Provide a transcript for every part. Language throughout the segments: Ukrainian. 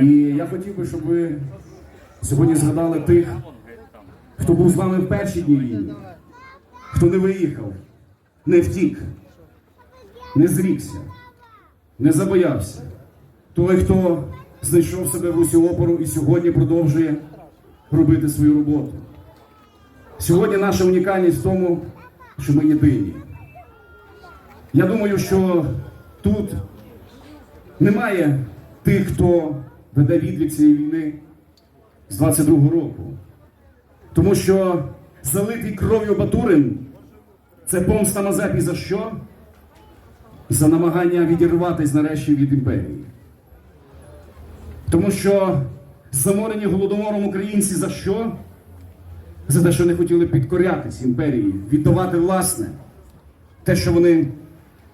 І я хотів би, щоб ви сьогодні згадали тих, хто був з вами в перші дні війни, хто не виїхав, не втік, не зрікся, не забоявся. Той, хто знайшов себе в усю опору і сьогодні продовжує робити свою роботу. Сьогодні наша унікальність в тому, що ми єдині. Я думаю, що тут немає тих, хто веде відлік цієї війни з 22-го року. Тому що залитий кров'ю Батурин це помста Мазепі за що? За намагання відірватися нарешті від імперії. Тому що заморені голодомором українці за що? За те, що не хотіли підкорятись імперії, віддавати власне те, що вони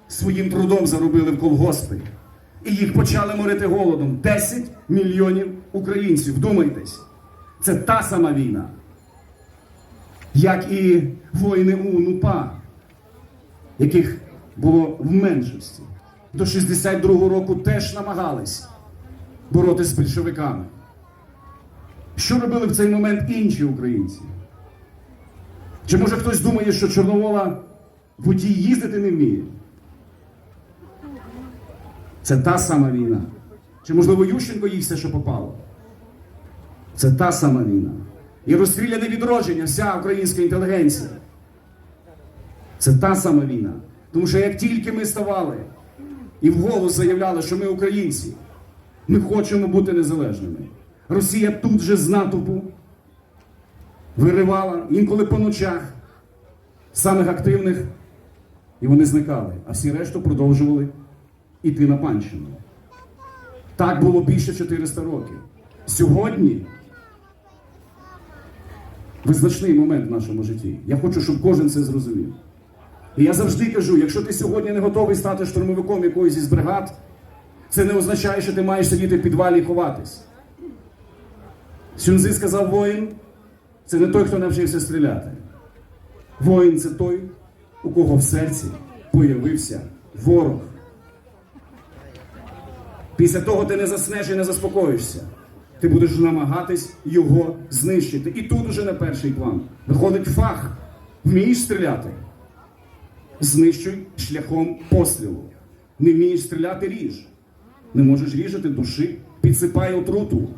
своїм трудом заробили в колгоспи. І їх почали морити голодом. 10 мільйонів українців. Вдумайтесь, це та сама війна, як і воїни УНУПА, яких було в меншості. До 62-го року теж намагались боротися з більшовиками. Що робили в цей момент інші українці? Чи може хтось думає, що Чорновола водій їздити не вміє? Це та сама війна. Чи, можливо, Ющенко їй все, що попало? Це та сама війна. І розстріляне відродження, вся українська інтелігенція. Це та сама війна. Тому що як тільки ми ставали і вголос заявляли, що ми українці, ми хочемо бути незалежними. Росія тут же з натовпу виривала інколи по ночах самих активних, і вони зникали, а всі решту продовжували іти на панщину. Так було більше 400 років. Сьогодні визначний момент в нашому житті. Я хочу, щоб кожен це зрозумів. І я завжди кажу: якщо ти сьогодні не готовий стати штурмовиком якоїсь із бригад, це не означає, що ти маєш сидіти в підвалі і ховатись. Сюнзи сказав воїн, це не той, хто навчився стріляти. Воїн це той, у кого в серці появився ворог. Після того ти не заснеш і не заспокоїшся. Ти будеш намагатись його знищити. І тут уже на перший план виходить фах. Вмієш стріляти? Знищуй шляхом пострілу. Не вмієш стріляти ріж. Не можеш ріжати душі, підсипай отруту.